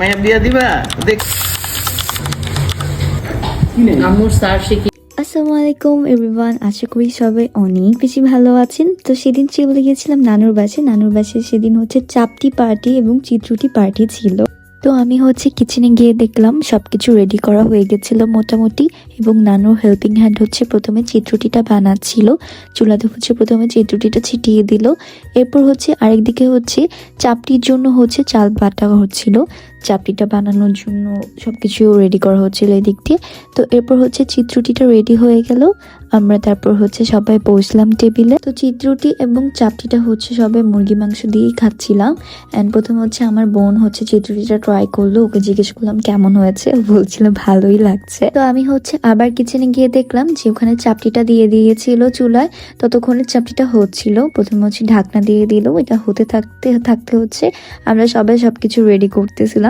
মায়ের বিয়া দিবা দেখ। আম্মুর স্যার শিখি আসসালামু আলাইকুম এভরিওয়ান আশা করি সবাই অনেক বেশি ভালো আছেন। তো সেদিন চলে গিয়েছিলাম নানুর বাসে। নানুর বাসে সেদিন হচ্ছে চাপটি পার্টি এবং চিত্রটি পার্টি ছিল। তো আমি হচ্ছে কিচেনে গিয়ে দেখলাম সবকিছু রেডি করা হয়ে গেছিল মোটামুটি এবং নানুর হেল্পিং হ্যান্ড হচ্ছে প্রথমে চিত্রটিটা বানাচ্ছিল। চুলাতে হচ্ছে প্রথমে চিত্রটিটা ছিটিয়ে দিল। এরপর হচ্ছে আরেকদিকে হচ্ছে চাপটির জন্য হচ্ছে চাল বাটা হচ্ছিল। চাপটিটা বানানোর জন্য সবকিছু রেডি করা হচ্ছিল এদিক দিয়ে। তো এরপর হচ্ছে চিত্রটিটা রেডি হয়ে গেল। আমরা তারপর হচ্ছে সবাই বসলাম টেবিলে। তো চিত্রটি এবং চাপটিটা হচ্ছে সবাই মুরগি মাংস দিয়েই খাচ্ছিলাম। অ্যান্ড প্রথম হচ্ছে আমার বোন হচ্ছে চিত্রটিটা ট্রাই করল। ওকে জিজ্ঞেস করলাম, কেমন হয়েছে? বলছিল, ভালোই লাগছে। তো আমি হচ্ছে আবার কিচেনে গিয়ে দেখলাম যে ওখানে চাপটিটা দিয়ে দিয়েছিল চুলায়। ততক্ষণে চাপটিটা হচ্ছিল। প্রথমে হচ্ছে ঢাকনা দিয়ে দিল। এটা হতে থাকতে থাকতে হচ্ছে। আমরা সবাই সবকিছু রেডি করতেছিলাম।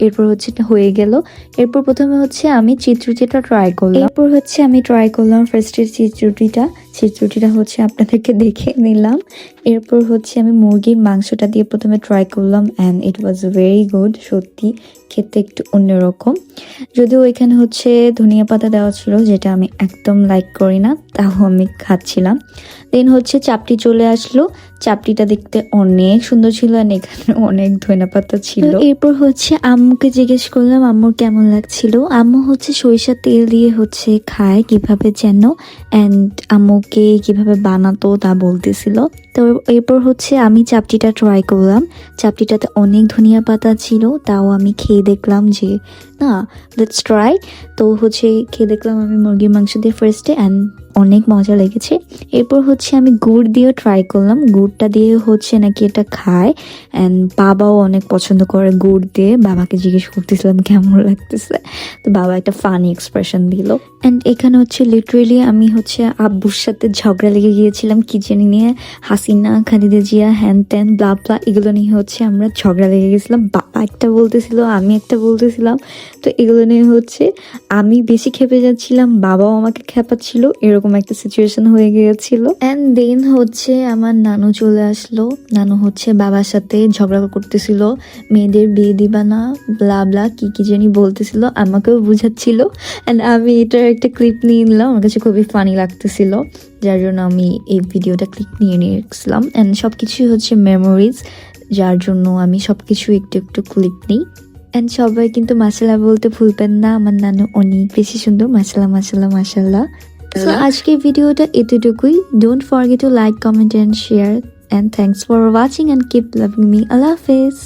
এরপর হচ্ছে হয়ে গেল। এরপর প্রথমে হচ্ছে আমি চিত্রটিটা ট্রাই করলাম। এরপর হচ্ছে আমি ট্রাই করলাম ফার্স্টের চিত্রটিটা। চিত্রটিটা হচ্ছে আপনাদেরকে দেখে নিলাম। এরপর হচ্ছে আমি মুরগির মাংসটা দিয়ে প্রথমে ট্রাই করলাম and it was very good সত্যি খেতে একটু অন্যরকম। যদিও এখানে হচ্ছে ধনিয়া পাতা দেওয়া ছিল, যেটা আমি একদম লাইক করি না, তাও আমি খাচ্ছিলাম। দেন হচ্ছে চাপটি চলে আসলো। চাপটিটা দেখতে অনেক সুন্দর ছিল আর এখানে অনেক ধনিয়া পাতা ছিল। এরপর হচ্ছে আম্মুকে জিজ্ঞেস করলাম, আম্মুর কেমন লাগছিল? আম্মু হচ্ছে সরিষার তেল দিয়ে হচ্ছে খায়, কীভাবে যেন অ্যান্ড আম্মুকে কীভাবে বানাতো তা বলতেছিল। তো এরপর হচ্ছে আমি চাপটিটা ট্রাই করলাম। চাপটিটাতে অনেক ধনিয়া পাতা ছিল, তাও আমি খেয়ে দেখলাম যে, না লেটস ট্রাই তো হচ্ছে খেয়ে দেখলাম আমি মুরগির মাংস দিয়ে ফার্স্টে অ্যান্ড অনেক মজা লেগেছে। এরপর হচ্ছে আমি গুড় দিয়েও ট্রাই করলাম। গুড়টা দিয়ে হচ্ছে নাকি এটা খায়। অ্যান্ড বাবাও অনেক পছন্দ করে গুড় দিয়ে। বাবাকে জিজ্ঞেস করতেছিলাম, কেমন লাগতেছে? তো বাবা একটা ফানি এক্সপ্রেশন দিল। অ্যান্ড এখানে হচ্ছে লিটারেলি আমি হচ্ছে আব্বুর সাথে ঝগড়া লেগে গিয়েছিলাম কিচেন নিয়ে। হাসিনা খালিদা জিয়া, হ্যান ত্যান ব্লা ব্লা এগুলো নিয়ে হচ্ছে আমরা ঝগড়া লেগে গেছিলাম। বাবা একটা বলতেছিল, আমি একটা বলতেছিলাম। তো এগুলো নিয়ে হচ্ছে আমি বেশি খেপে যাচ্ছিলাম, বাবাও আমাকে খেপাচ্ছিল, এরকম একটা সিচুয়েশন হয়ে গিয়েছিল। অ্যান্ড দেন হচ্ছে আমার নানু চলে আসলো। নানু হচ্ছে বাবার সাথে ঝগড়া করতেছিল। মেয়েদের বিয়ে দিবা না ব্লা ব্লা কি কি জানি বলতেছিল, আমাকেও বুঝাচ্ছিল। অ্যান্ড আমি এটার একটা ক্লিপ নিয়ে নিলাম, আমার কাছে খুবই ফানি লাগতেছিল। যার জন্য আমি এই ভিডিওটা ক্লিক নিয়ে নিয়ে নিয়েছিলাম। অ্যান্ড সব কিছুই হচ্ছে মেমোরিজ যার জন্য আমি সব কিছু একটু একটু ক্লিক নিই। অ্যান্ড সবাই কিন্তু মাসালা বলতে ভুলবেন না, আমার নানু অনেক বেশি সুন্দর মাসালা মাসালা মাসাল্লাহ। তো আজকের ভিডিওটা এতটুকুই don't forget to like comment and share and thanks for watching and keep loving me আল্লাহ হাফেজ